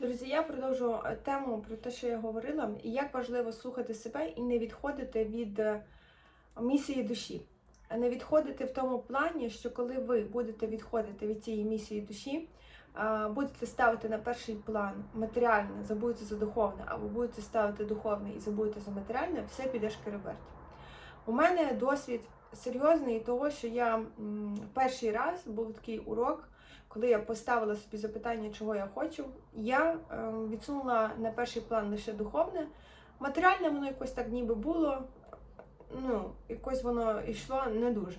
Друзі, я продовжу е, тему про те, що я говорила, і як важливо слухати себе і не відходити від е, місії душі. Не відходити в тому плані, що коли ви будете відходити від цієї місії душі, будете ставити на перший план матеріальне, забудете за духовне, або будете ставити духовне і забудете за матеріальне, все піде шкереберть. У мене досвід серйозний того, що я перший раз був такий урок, коли я поставила собі запитання, чого я хочу, я е, відсунула на перший план лише духовне. Матеріальне воно якось так ніби було, ну, якось воно йшло не дуже.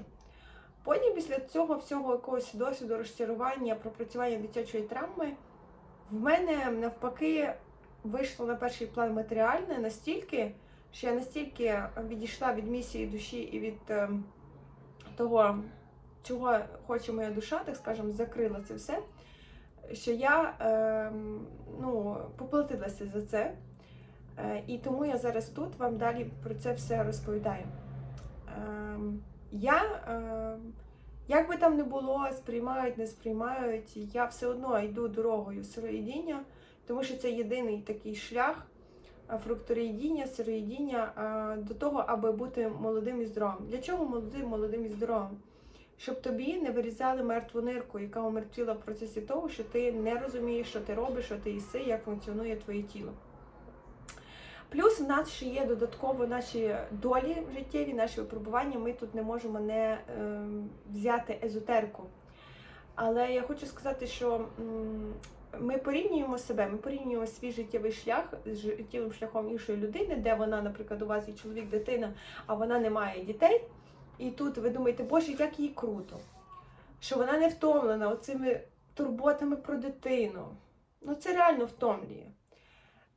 Потім після цього всього якогось досвіду розчарування, пропрацювання дитячої травми, в мене навпаки вийшло на перший план матеріальне настільки, що я настільки відійшла від місії душі і від е, того, чого хоче моя душа, так скажемо, закрила це все, що я е, ну, поплатилася за це. Е, і тому я зараз тут вам далі про це все розповідаю. Е, я, е, як би там не було, сприймають, не сприймають, я все одно йду дорогою сироїдіння, тому що це єдиний такий шлях е, сироїдіння е, до того, аби бути молодим і здоровим. Для чого молодим, молодим і здоровим? Щоб тобі не вирізали мертву нирку, яка умертвіла в процесі того, що ти не розумієш, що ти робиш, що ти їси, як функціонує твоє тіло. Плюс в нас ще є додатково наші долі життєві, наші випробування. Ми тут не можемо не е, взяти езотерику. Але я хочу сказати, що ми порівнюємо себе, ми порівнюємо свій життєвий шлях з життєвим шляхом іншої людини, де вона, наприклад, у вас є чоловік, дитина, а вона не має дітей. І тут ви думаєте, боже, як їй круто, що вона не втомлена оцими турботами про дитину. Ну це реально втомлює.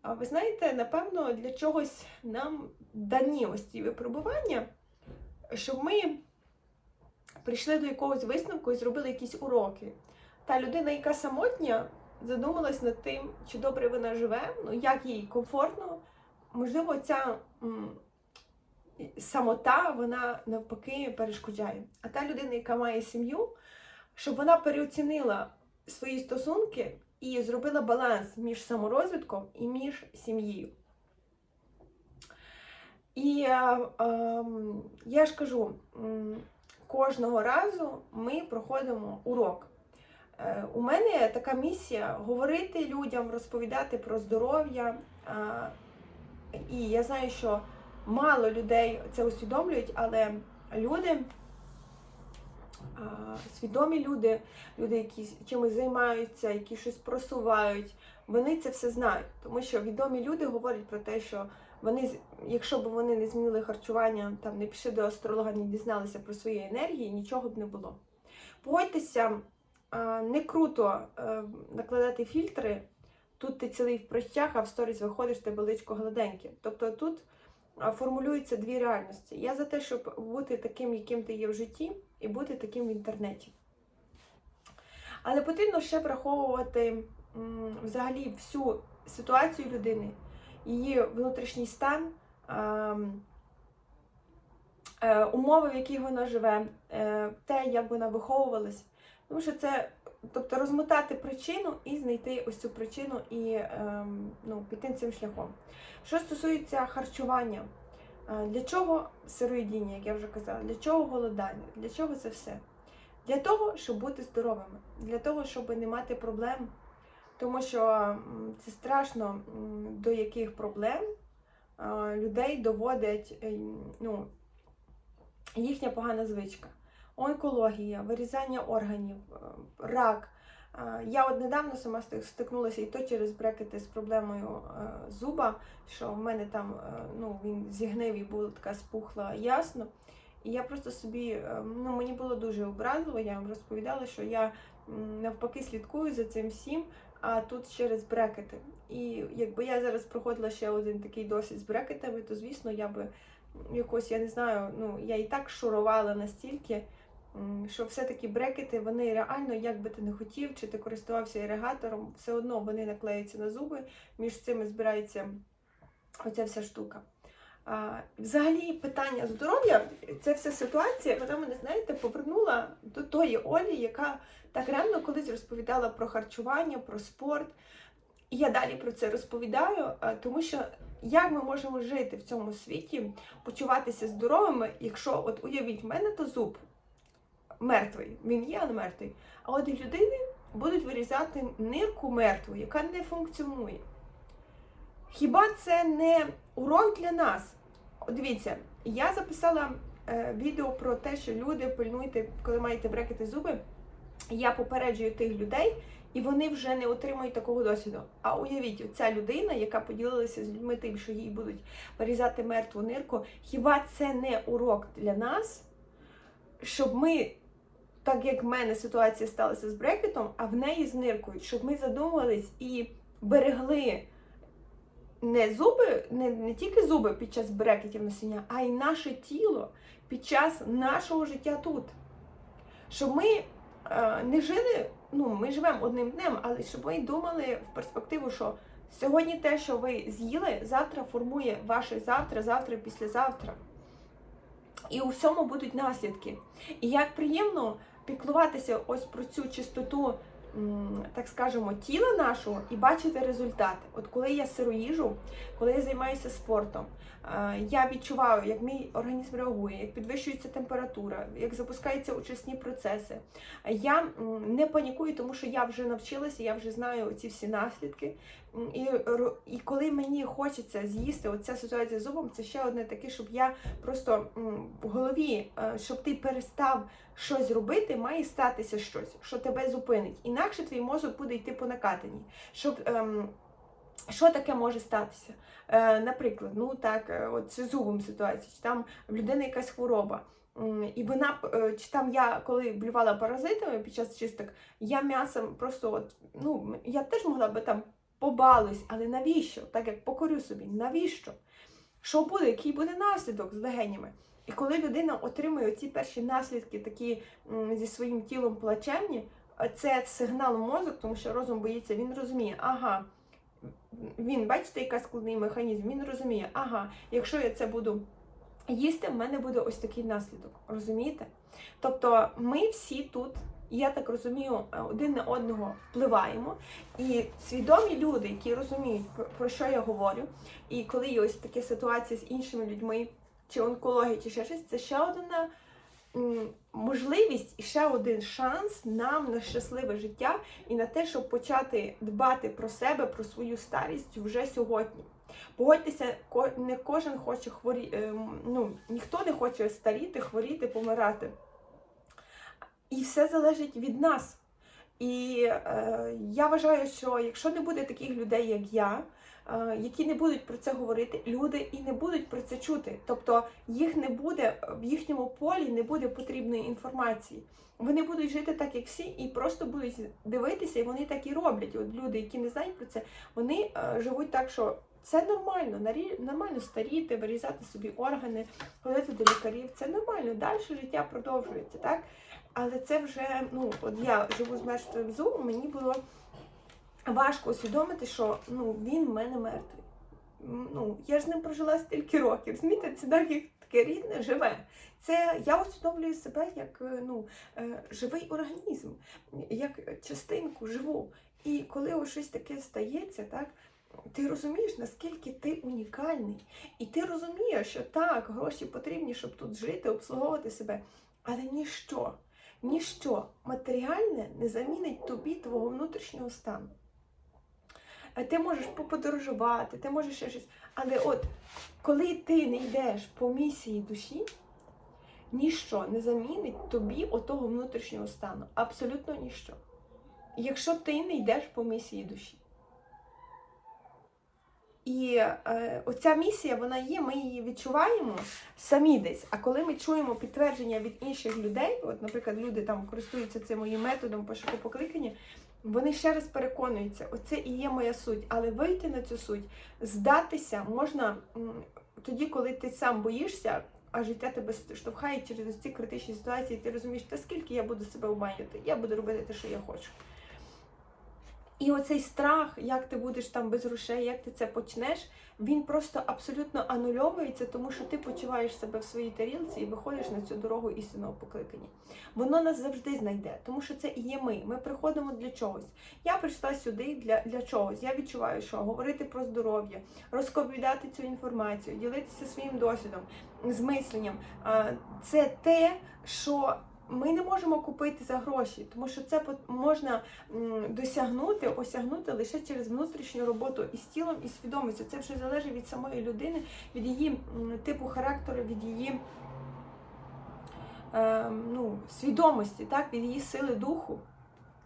А ви знаєте, напевно, для чогось нам дані ось ці випробування, щоб ми прийшли до якогось висновку і зробили якісь уроки. Та людина, яка самотня, задумалась над тим, чи добре вона живе, ну як їй комфортно. Можливо, ця самота, вона навпаки перешкоджає. А та людина, яка має сім'ю, щоб вона переоцінила свої стосунки і зробила баланс між саморозвитком і між сім'єю. І е, е, я ж кажу, кожного разу ми проходимо урок. Е, у мене така місія говорити людям, розповідати про здоров'я. Е, і я знаю, що мало людей це усвідомлюють, але люди, свідомі люди, люди, які чимось займаються, які щось просувають, вони це все знають. Тому що відомі люди говорять про те, що вони, якщо б вони не змінили харчування, там не пішли до астролога, не дізналися про свої енергії, нічого б не було. Погодьтеся, не круто е, накладати фільтри. Тут ти цілий в прищах, а в сторіс виходиш, тебе личко гладеньке. Тобто тут формулюються дві реальності. Я за те, щоб бути таким, яким ти є в житті, і бути таким в інтернеті. Але потрібно ще враховувати взагалі всю ситуацію людини, її внутрішній стан, ем, е, умови, в яких вона живе, е, те, як вона виховувалась. Тому що це, тобто розмотати причину і знайти ось цю причину і ем, ну, піти цим шляхом. Що стосується харчування, е, для чого сироїдіння, як я вже казала, для чого голодання, для чого це все? Для того, щоб бути здоровими, для того, щоб не мати проблем. Тому що це страшно, до яких проблем е, людей доводять е, ну, їхня погана звичка. Онкологія, вирізання органів, е, рак. Е, Я от недавно сама стик- стикнулася і то через брекети з проблемою е, зуба, що в мене там ну, він зігнив і була така спухла ясно. І я просто собі, ну мені було дуже образливо, я вам розповідала, що я навпаки слідкую за цим всім, а тут через брекети. І якби я зараз проходила ще один такий досвід з брекетами, то звісно я би якось, я не знаю, ну я і так шурувала настільки, що все-таки брекети, вони реально, як би ти не хотів, чи ти користувався іригатором, все одно вони наклеються на зуби, між цими збирається оця вся штука. А, взагалі, питання здоров'я, ця вся ситуація, вона мене, знаєте, повернула до тої Олі, яка так ревно колись розповідала про харчування, про спорт. І я далі про це розповідаю, тому що як ми можемо жити в цьому світі, почуватися здоровими, якщо от уявіть, в мене то зуб мертвий, він є, але мертвий. А от людини будуть вирізати нирку мертву, яка не функціонує. Хіба це не урок для нас? Дивіться, я записала е, відео про те, що люди пильнуйте, коли маєте брекети зуби. Я попереджую тих людей, і вони вже не отримують такого досвіду. А уявіть, ця людина, яка поділилася з людьми тим, що їй будуть вирізати мертву нирку, хіба це не урок для нас, щоб ми, так як в мене ситуація сталася з брекетом, а в неї з ниркою, щоб ми задумались і берегли не зуби, не, не тільки зуби під час брекетів носіння, а й наше тіло під час нашого життя тут. Щоб ми е, не жили, ну, ми живемо одним днем, але щоб ми думали в перспективу, що сьогодні те, що ви з'їли, завтра формує ваше завтра, завтра, післязавтра. І у всьому будуть наслідки. І як приємно піклуватися ось про цю чистоту, так скажемо, тіла нашого і бачити результати. От коли я сироїжу, коли я займаюся спортом, е, я відчуваю, як мій організм реагує, як підвищується температура, як запускаються очисні процеси. Я не панікую, тому що я вже навчилася, я вже знаю ці всі наслідки. І, і коли мені хочеться з'їсти оця ситуація з зубом, це ще одне таке, щоб я просто в голові, е, щоб ти перестав щось робити, має статися щось, що тебе зупинить. Інакше твій мозок буде йти по накатанні. Щоб, ем, що таке може статися? Е, наприклад, ну так, е, от з зубом ситуація, чи там в людини якась хвороба. І вона, е, чи там я, коли блювала паразитами під час чисток, я м'ясом просто, от, ну, я теж могла би там побалуюсь, але навіщо? Так як покорю собі, навіщо? Що буде, який буде наслідок з легенями? І коли людина отримує ці перші наслідки, такі зі своїм тілом плачевні, це сигнал мозок, тому що розум боїться, він розуміє, ага, він, бачите, який складний механізм, він розуміє, ага, якщо я це буду їсти, в мене буде ось такий наслідок. Розумієте? Тобто ми всі тут, я так розумію, один на одного впливаємо. І свідомі люди, які розуміють, про- що я говорю, і коли є ось такі ситуації з іншими людьми, чи онкологія, чи ще щось, це ще одна можливість і ще один шанс нам на щасливе життя і на те, щоб почати дбати про себе, про свою старість вже сьогодні. Погодьтеся, не кожен хоче хворі... е, ну, ніхто не хоче старіти, хворіти, помирати. І все залежить від нас. І е, я вважаю, що якщо не буде таких людей, як я, е, які не будуть про це говорити, люди і не будуть про це чути. Тобто їх не буде в їхньому полі, не буде потрібної інформації. Вони будуть жити так, як всі, і просто будуть дивитися, і вони так і роблять. От люди, які не знають про це, вони е, живуть так, що це нормально, нарі- нормально старіти, вирізати собі органи, ходити до лікарів. Це нормально. Далі життя продовжується, так? Але це вже, ну, от я живу з мертвим зубом, мені було важко усвідомити, що ну, він в мене мертвий. Ну, я ж з ним прожила стільки років. Розумієте, це так таке рідне, живе. Це я усвідомлюю себе як е, ну, е, живий організм, як частинку живу. І коли ось щось таке стається, так, ти розумієш, наскільки ти унікальний. І ти розумієш, що так, гроші потрібні, щоб тут жити, обслуговувати себе, але ніщо, ніщо матеріальне не замінить тобі твого внутрішнього стану. Е, Ти можеш поподорожувати, ти можеш ще щось. Але от коли ти не йдеш по місії душі, ніщо не замінить тобі отого внутрішнього стану. Абсолютно ніщо. Якщо ти не йдеш по місії душі. І е, оця місія, вона є, ми її відчуваємо самі десь. А коли ми чуємо підтвердження від інших людей, от, наприклад, люди там користуються цим моїм методом пошуку покликання, вони ще раз переконуються, оце і є моя суть. Але вийти на цю суть, здатися можна тоді, коли ти сам боїшся, а життя тебе штовхає через ці критичні ситуації, ти розумієш, та скільки я буду себе обманювати, я буду робити те, що я хочу. І оцей страх, як ти будеш там без грошей, як ти це почнеш, він просто абсолютно анульовується, тому що ти почуваєш себе в своїй тарілці і виходиш на цю дорогу істинного покликання. Воно нас завжди знайде, тому що це і є ми. Ми приходимо для чогось. Я прийшла сюди для, для чогось. Я відчуваю, що говорити про здоров'я, розповідати цю інформацію, ділитися своїм досвідом, з мисленням. А, Це те, що ми не можемо купити за гроші, тому що це можна досягнути, осягнути лише через внутрішню роботу із тілом і свідомістю. Це вже залежить від самої людини, від її типу характеру, від її е, ну, свідомості, так, від її сили духу.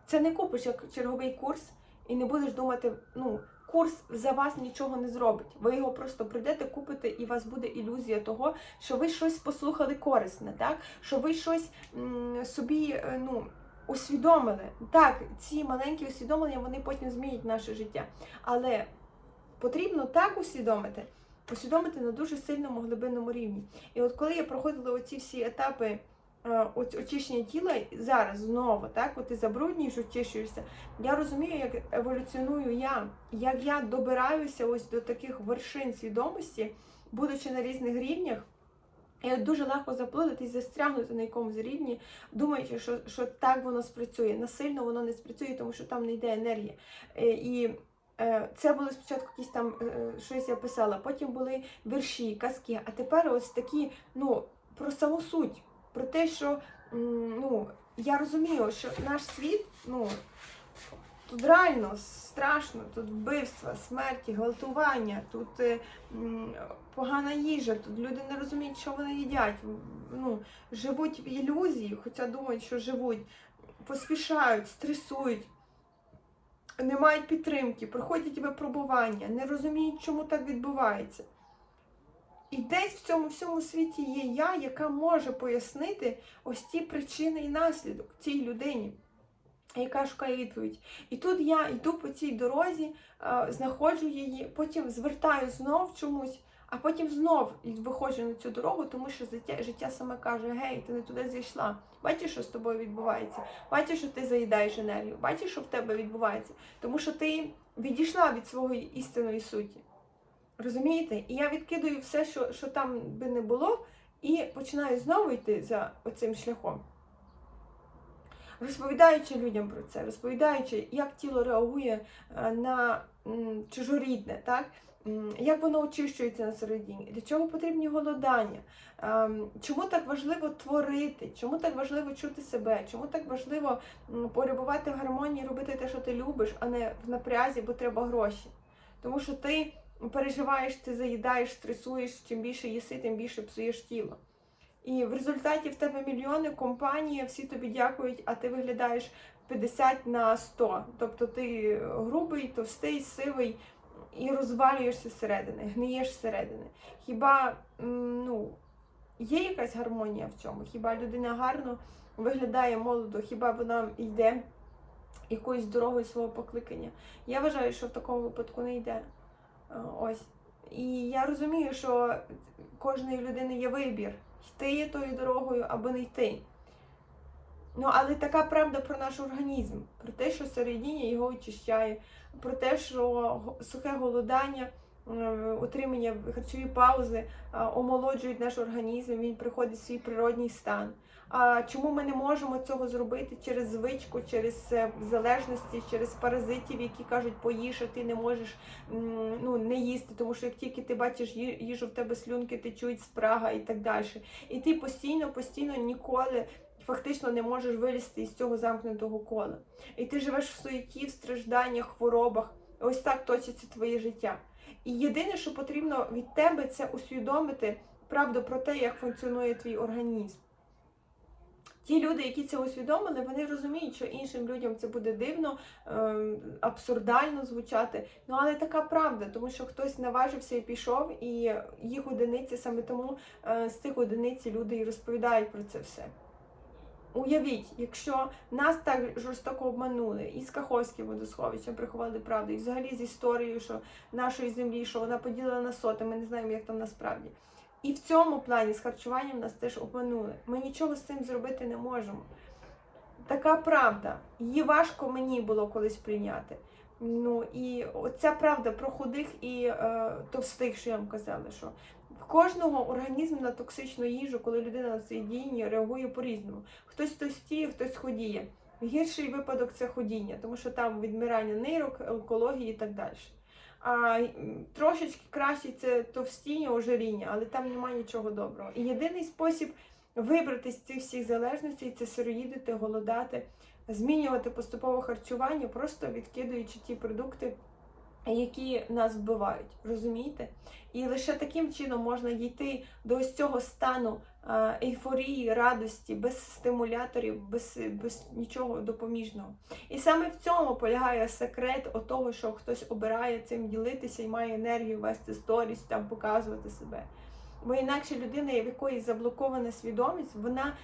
Це не купиш як черговий курс і не будеш думати, ну, курс за вас нічого не зробить. Ви його просто прийдете, купите, і у вас буде ілюзія того, що ви щось послухали корисне, так? що ви щось м, собі е, ну, усвідомили. Так, ці маленькі усвідомлення вони потім змінять наше життя. Але потрібно так усвідомити, усвідомити на дуже сильному глибинному рівні. І от коли я проходила оці всі етапи очищення тіла зараз знову, так, от ти забруднюєш, очищуєшся, я розумію, як еволюціоную я, як я добираюся ось до таких вершин свідомості, будучи на різних рівнях. От дуже легко заплутатись, застрягнути на якомусь рівні, думаючи, що, що так воно спрацює. Насильно воно не спрацює, тому що там не йде енергія. Е, І е, це було спочатку якісь там е, щось я писала, потім були вірші, казки, а тепер ось такі, ну, про саму суть, про те, що ну, я розумію, що наш світ, ну. Тут реально страшно, тут вбивства, смерті, гвалтування, тут е, м, погана їжа, тут люди не розуміють, що вони їдять. Ну, живуть в ілюзії, хоча думають, що живуть, поспішають, стресують, не мають підтримки, проходять випробування, не розуміють, чому так відбувається. І десь в цьому всьому світі є я, яка може пояснити ось ті причини і наслідок цій людині яка шукає відповідь. І тут я йду по цій дорозі, е, знаходжу її, потім звертаю знов чомусь, а потім знов виходжу на цю дорогу, тому що життя, життя саме каже: Гей, ти не туди зайшла. Бачиш, що з тобою відбувається? Бачиш, що ти заїдаєш енергію, бачиш, що в тебе відбувається. Тому що ти відійшла від своєї істинної суті. Розумієте? І я відкидаю все, що, що там би не було, і починаю знову йти за оцим шляхом розповідаючи людям про це, розповідаючи, як тіло реагує е, на чужорідне, так? Як воно очищується на середині, для чого потрібні голодання? Ем, Чому так важливо творити? Чому так важливо чути себе? Чому так важливо м, перебувати в гармонії, робити те, що ти любиш, а не в напрязі, бо треба гроші? Тому що ти переживаєш, ти заїдаєш, стресуєш, чим більше їси, тим більше псуєш тіло. І в результаті в тебе мільйони компанії, всі тобі дякують, а ти виглядаєш 50 на 100. Тобто ти грубий, товстий, сивий і розвалюєшся зсередини, гниєш зсередини. Хіба ну, є якась гармонія в цьому? Хіба людина гарно виглядає молодо, хіба вона йде якоюсь дорогою свого покликання? Я вважаю, що в такому випадку не йде. Е, Ось. І я розумію, що кожної людини є вибір йти тою дорогою або не йти. Ну, але така правда про наш організм, про те, що середіння його очищає, про те, що сухе голодання, е, утримання харчові паузи е, омолоджують наш організм, він приходить в свій природній стан. Чому ми не можемо цього зробити через звичку, через е, залежності, через паразитів, які кажуть, поїж, а ти не можеш ну, не їсти, тому що як тільки ти бачиш їжу, в тебе слюнки течуть, спрага і так далі. І ти постійно, постійно ніколи фактично не можеш вилізти із цього замкнутого кола. І ти живеш в суеті, в стражданнях, хворобах. Ось так точиться твоє життя. І єдине, що потрібно від тебе, це усвідомити правду про те, як функціонує твій організм. Ті люди, які це усвідомили, вони розуміють, що іншим людям це буде дивно, ем, абсурдально звучати. Ну але така правда, тому що хтось наважився і пішов, і їх одиниці саме тому е, з тих одиниць люди і розповідають про це все. Уявіть, якщо нас так жорстоко обманули, і з Каховським водосховищем приховали правду, і взагалі з історією, що нашої землі, що вона поділена на соти, ми не знаємо, як там насправді. І в цьому плані з харчуванням нас теж обманули. Ми нічого з цим зробити не можемо. Така правда. Її важко мені було колись прийняти. Ну і оця правда про худих і е, товстих, що я вам казала, що в кожного організм на токсичну їжу, коли людина на це діяння реагує по-різному. Хтось товстіє, хтось худіє. Гірший випадок це ходіння, тому що там відмирання нирок, онкології і так далі. А трошечки краще це товстіння, ожиріння, але там немає нічого доброго. І єдиний спосіб вибрати з цих всіх залежностей це сироїдити, голодати, змінювати поступово харчування, просто відкидуючи ті продукти, які нас вбивають. Розумієте? І лише таким чином можна дійти до ось цього стану е, ейфорії, радості, без стимуляторів, без, без нічого допоміжного. І саме в цьому полягає секрет того, що хтось обирає цим ділитися і має енергію вести сторіс, там показувати себе. Бо інакше людина, в якої заблокована свідомість, вона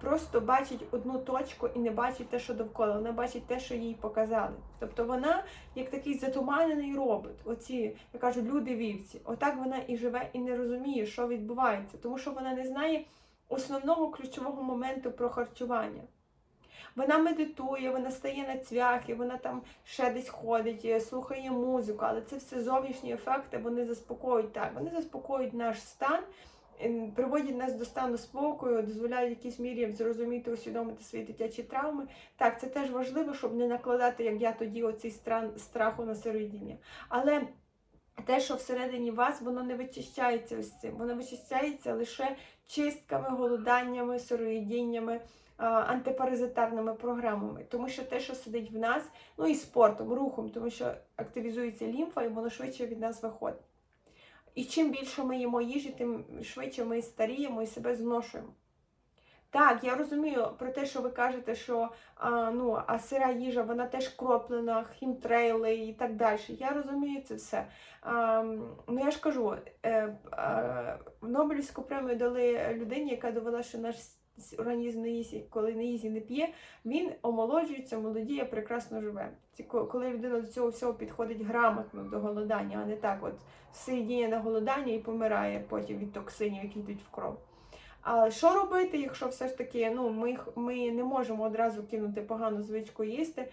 просто бачить одну точку і не бачить те, що довкола. Вона бачить те, що їй показали. Тобто вона як такий затуманений робот. Оці, я кажу, люди вівці. Отак вона і живе, і не розуміє, що відбувається, тому що вона не знає основного ключового моменту про харчування. Вона медитує, вона стає на цвяхи, вона там ще десь ходить, е, слухає музику, але це все зовнішні ефекти, вони заспокоюють так. Вони заспокоюють наш стан, ем, приводять нас до стану спокою, дозволяють в якійсь мірі зрозуміти, усвідомити свої дитячі травми. Так, це теж важливо, щоб не накладати, як я тоді, оцей страху на сироїдіння. Але те, що всередині вас, воно не вичищається ось цим. Воно вичищається лише чистками, голоданнями, сироїдіннями антипаразитарними програмами, тому що те, що сидить в нас, ну і спортом, рухом, тому що активізується лімфа, і воно швидше від нас виходить. І чим більше ми їмо їжі, тим швидше ми старіємо і себе зношуємо. Так, я розумію про те, що ви кажете, що а, ну, а сира їжа, вона теж кроплена, хімтрейли і так далі. Я розумію це все. А, ну я ж кажу, е, а, Нобелівську премію дали людині, яка довела, що наш організм не їсть, коли не їсть і не п'є, він омолоджується, молодіє, прекрасно живе. Коли людина до цього всього підходить грамотно до голодання, а не так, от сидіє на голодання і помирає потім від токсинів, які йдуть в кров. А що робити, якщо все ж таки ну, ми, ми не можемо одразу кинути погану звичку їсти?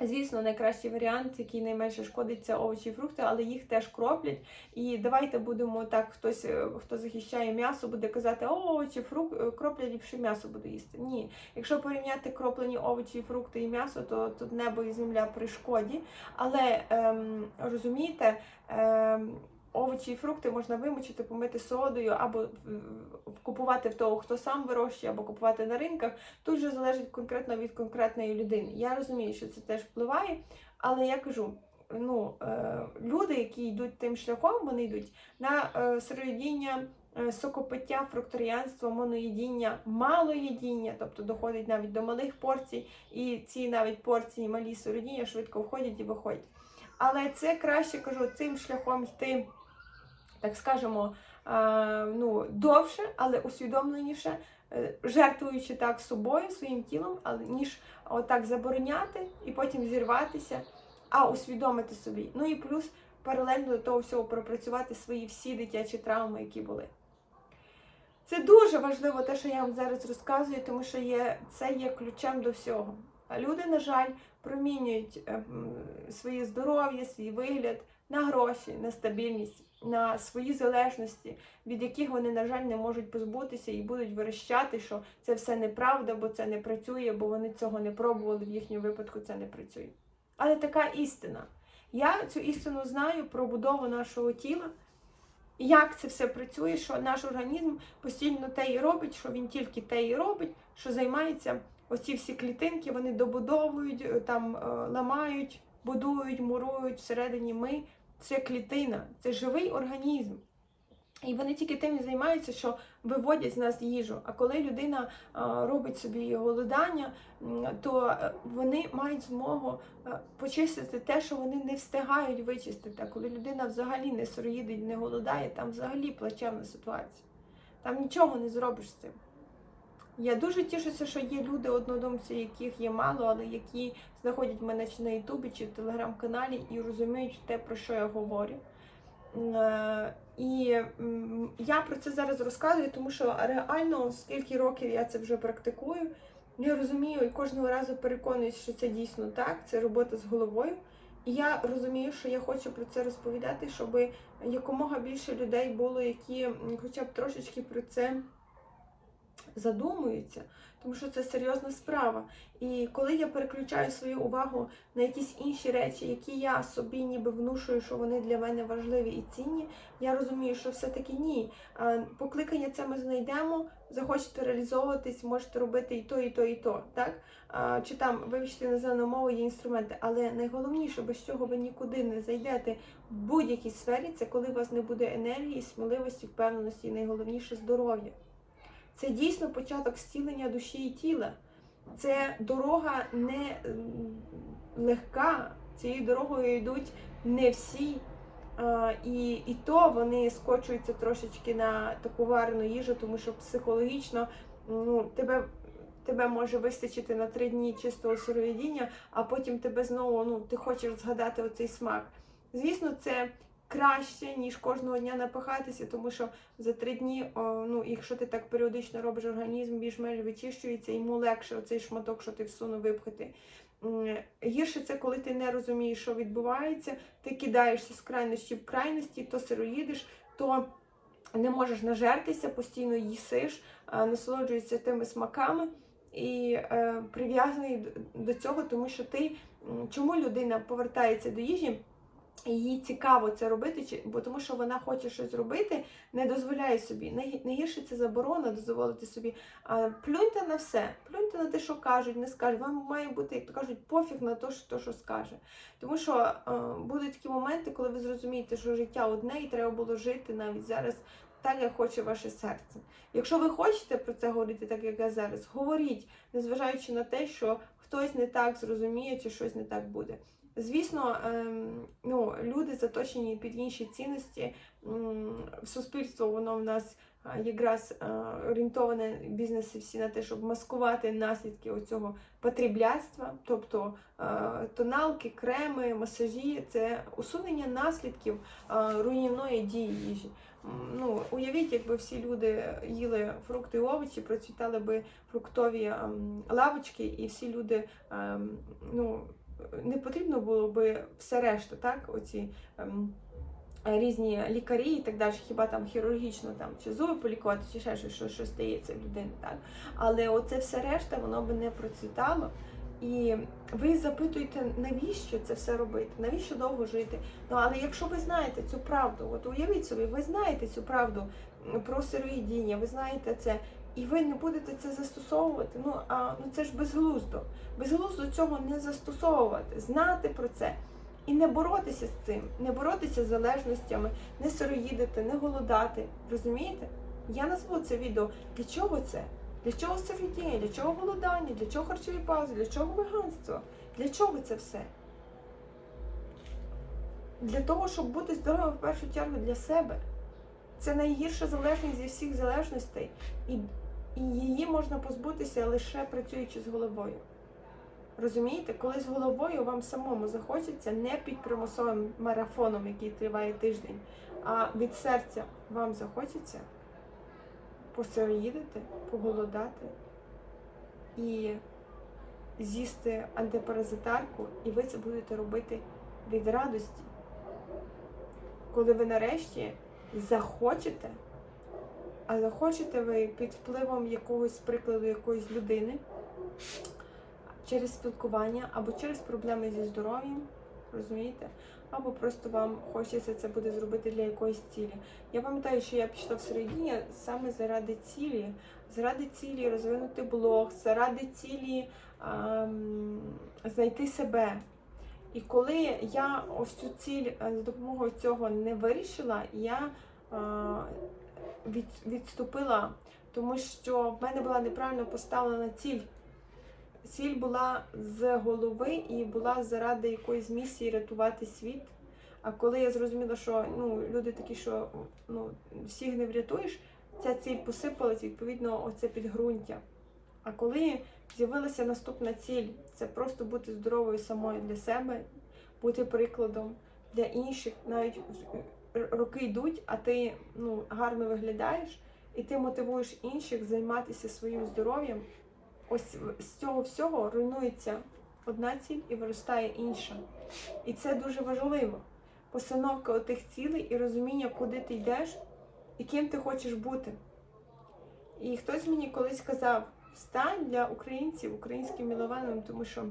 Звісно, найкращий варіант, який найменше шкодить, це овочі і фрукти, але їх теж кроплять. І давайте будемо так, хтось, е, хто захищає м'ясо, буде казати, о, овочі, фрукти, кроплять ліпше м'ясо буду їсти. Ні. Якщо порівняти кроплені овочі, фрукти і м'ясо, то тут небо і земля при шкоді. Але ем, розумієте, ем, овочі і фрукти можна вимочити, помити содою, або в- купувати в того, хто сам вирощує, або купувати на ринках. Тут вже залежить конкретно від конкретної людини. Я розумію, що це теж впливає, але я кажу. Ну, е, люди, які йдуть тим шляхом, вони йдуть на е, сироїдіння, е, сокопиття, фрукторіанство, моноїдіння, малоїдіння, тобто доходить навіть до малих порцій, і ці навіть порції малі сироїдіння швидко входять і виходять. Але це краще кажу цим шляхом йти, так скажемо, е, ну, довше, але усвідомленіше, е, жертвуючи так собою, своїм тілом, ніж отак забороняти і потім зірватися, а усвідомити собі. Ну і плюс паралельно до того всього пропрацювати свої всі дитячі травми, які були. Це дуже важливо, те, що я вам зараз розказую, тому що є, це є ключем до всього. Люди, на жаль, промінюють е, своє здоров'я, свій вигляд на гроші, на стабільність, на свої залежності, від яких вони, на жаль, не можуть позбутися і будуть верещати, що це все неправда, бо це не працює, бо вони цього не пробували, в їхньому випадку це не працює. Але така істина. Я цю істину знаю про будову нашого тіла. Як це все працює, що наш організм постійно те і робить, що він тільки те і робить, що займається оці всі клітинки, вони добудовують, там е, ламають, будують, мурують всередині ми. Це клітина, це живий організм. І вони тільки тим і займаються, що виводять з нас їжу. А коли людина робить собі голодання, то е, вони мають змогу е, почистити те, що вони не встигають вичистити. А коли людина взагалі не сироїдить, не голодає, там взагалі плачевна ситуація. Там нічого не зробиш з цим. Я дуже тішуся, що є люди, однодумці, яких є мало, але які знаходять мене чи на Ютубі, чи в телеграм-каналі і розуміють те, про що я говорю. Е, І я про це зараз розказую, тому що реально, скільки років я це вже практикую, я розумію і кожного разу переконуюсь, що це дійсно так, це робота з головою. І я розумію, що я хочу про це розповідати, щоб якомога більше людей було, які хоча б трошечки про це задумуються, тому що це серйозна справа. І коли я переключаю свою увагу на якісь інші речі, які я собі ніби внушую, що вони для мене важливі і цінні, я розумію, що все-таки ні. Покликання це ми знайдемо, захочете реалізовуватись, можете робити і то, і то, і то. Так? Чи там вивчити іноземну мову є інструменти. Але найголовніше, без чого ви нікуди не зайдете в будь-якій сфері, це коли у вас не буде енергії, сміливості, впевненості і найголовніше здоров'я. Це дійсно початок зцілення душі і тіла. Це дорога не легка, цією дорогою йдуть не всі. І, і то вони скочуються трошечки на таку варену їжу, тому що психологічно ну, тебе, тебе може вистачити на три дні чистого сировідіння, а потім тебе знову ну, ти хочеш згадати оцей смак. Звісно, це краще, ніж кожного дня напихатися, тому що за три дні, о, ну, якщо ти так періодично робиш, організм більш-менш вичищується, йому легше оцей шматок, що ти всунув випхати. Гірше це, коли ти не розумієш, що відбувається, ти кидаєшся з крайності в крайності, то сироїдиш, то не можеш нажертися, постійно їсиш, насолоджуєшся тими смаками і е, прив'язаний до цього, тому що ти чому людина повертається до їжі? Їй цікаво це робити, бо тому що вона хоче щось робити, не дозволяє собі. Най- Найгірше це заборона дозволити собі. А, плюньте на все, плюньте на те, що кажуть, не скажуть. Вам має бути, як то кажуть, пофіг на те, що, що скаже. Тому що е, будуть такі моменти, коли ви зрозумієте, що життя одне і треба було жити навіть зараз так, як хоче ваше серце. Якщо ви хочете про це говорити, так як я зараз, говоріть, незважаючи на те, що хтось не так зрозуміє чи щось не так буде. Звісно, ем, ну, люди заточені під інші цінності. Суспільство воно в нас якраз а, орієнтоване бізнеси всі на те, щоб маскувати наслідки оцього потрібляцтва, тобто а, тоналки, креми, масажі це усунення наслідків руйнівної дії їжі. Ну, уявіть, якби всі люди їли фрукти і овочі, процвітали би фруктові ем, лавочки, і всі люди ем, ну, не потрібно було би все решта, так? Оці ем, різні лікарі і так далі, хіба там хірургічно там чи зуби полікувати, чи ще щось, що, що стається в людини, так? Але оце все решта, воно би не процвітало. І ви запитуєте, навіщо це все робити, навіщо довго жити. Ну але якщо ви знаєте цю правду, от уявіть собі, ви знаєте цю правду про сироїдіння, ви знаєте це, і ви не будете це застосовувати. Ну а ну це ж безглуздо. Безглуздо цього не застосовувати, знати про це і не боротися з цим, не боротися з залежностями, не сироїдити, не голодати. Розумієте? Я назву це відео. Для чого це? Для чого сироїдіння? Для чого голодання? Для чого харчові паузи? Для чого веганство? Для чого це все? Для того, щоб бути здоровим в першу чергу для себе. Це найгірша залежність зі всіх залежностей, і, і її можна позбутися лише працюючи з головою. Розумієте, коли з головою вам самому захочеться не під примусовим марафоном, який триває тиждень, а від серця вам захочеться посероїдити, поголодати і з'їсти антипаразитарку, і ви це будете робити від радості. Коли ви нарешті захочете, а захочете ви під впливом якогось прикладу якоїсь людини через спілкування або через проблеми зі здоров'ям, розумієте? Або просто вам хочеться це буде зробити для якоїсь цілі. Я пам'ятаю, що я пішла в середині саме заради цілі, заради цілі розвинути блог, заради цілі ем, знайти себе. І коли я ось цю ціль е, з допомогою цього не вирішила, я е, від, відступила, тому що в мене була неправильно поставлена ціль. Ціль була з голови і була заради якоїсь місії рятувати світ. А коли я зрозуміла, що ну, люди такі, що ну, всіх не врятуєш, ця ціль посипалась, відповідно, оце підґрунтя. А коли з'явилася наступна ціль, це просто бути здоровою самою для себе, бути прикладом для інших. Навіть роки йдуть, а ти ну, гарно виглядаєш, і ти мотивуєш інших займатися своїм здоров'ям. Ось з цього всього руйнується одна ціль і виростає інша. І це дуже важливо. Постановка отих цілей і розуміння, куди ти йдеш і ким ти хочеш бути. І хтось мені колись казав, стань для українців українським мілованим, тому що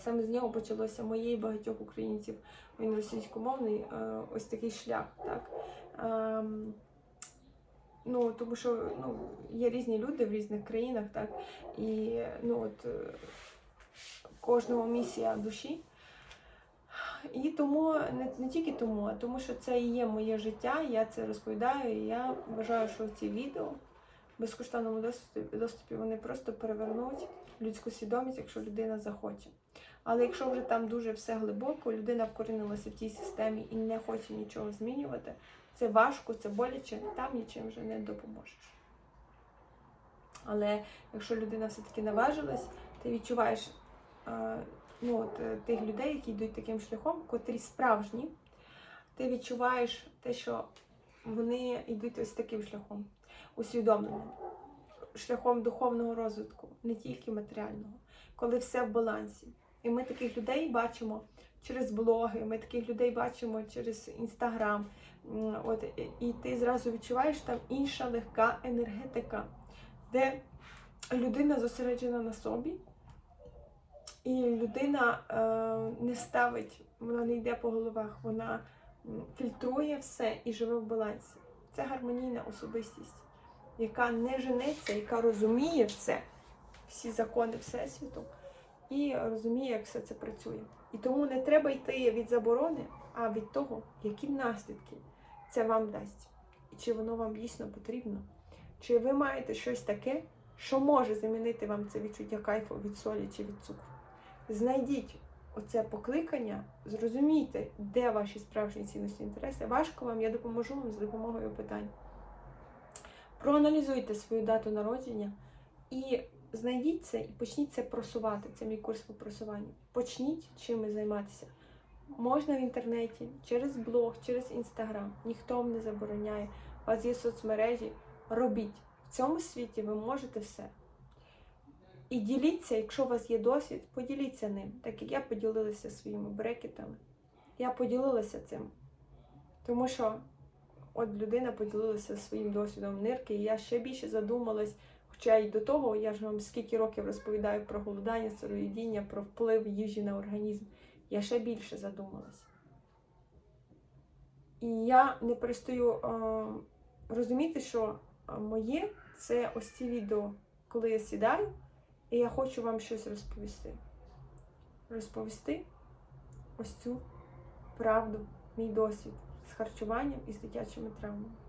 саме з нього почалося моє і багатьох українців. Він російськомовний, е, ось такий шлях. Так? Ем, Ну, тому що ну, є різні люди в різних країнах, так, і ну, от, е, кожного місія душі. І тому, не, не тільки тому, а тому, що це і є моє життя, я це розповідаю, і я вважаю, що ці відео в безкоштовному доступі, доступі вони просто перевернуть людську свідомість, якщо людина захоче. Але якщо вже там дуже все глибоко, людина вкорінилася в тій системі і не хоче нічого змінювати, це важко, це боляче, там нічим вже не допоможеш. Але якщо людина все-таки наважилась, ти відчуваєш ну, от, е, тих людей, які йдуть таким шляхом, котрі справжні, ти відчуваєш те, що вони йдуть ось таким шляхом, усвідомленим, шляхом духовного розвитку, не тільки матеріального, коли все в балансі. І ми таких людей бачимо через блоги, ми таких людей бачимо через інстаграм. От, і- ти зразу відчуваєш там інша легка енергетика, де людина зосереджена на собі, і людина е, не ставить, вона не йде по головах, вона фільтрує все і живе в балансі. Це гармонійна особистість, яка не женеться, яка розуміє все, всі закони Всесвіту, і розуміє, як все це працює. І тому не треба йти від заборони, а від того, які наслідки це вам дасть, і чи воно вам дійсно потрібно, чи ви маєте щось таке, що може замінити вам це відчуття кайфу від солі чи від цукру. Знайдіть оце покликання, зрозумійте, де ваші справжні цінності інтереси. Важко вам, я допоможу вам з допомогою питань. Проаналізуйте свою дату народження і знайдіть це і почніть це просувати. Це мій курс по просуванню. Почніть чимось займатися. Можна в інтернеті, через блог, через інстаграм. Ніхто вам не забороняє. У вас є соцмережі. Робіть. В цьому світі ви можете все. І діліться, якщо у вас є досвід, поділіться ним, так як я поділилася своїми брекетами. Я поділилася цим. Тому що от людина поділилася своїм досвідом нирки, і я ще більше задумалась, хоча й до того, я ж вам скільки років розповідаю про голодання, сироїдіння, про вплив їжі на організм. Я ще більше задумалась. І я не перестаю е, розуміти, що е, моє це ось ці відео, коли я сідаю, і я хочу вам щось розповісти. Розповісти ось цю правду, мій досвід з харчуванням і з дитячими травмами.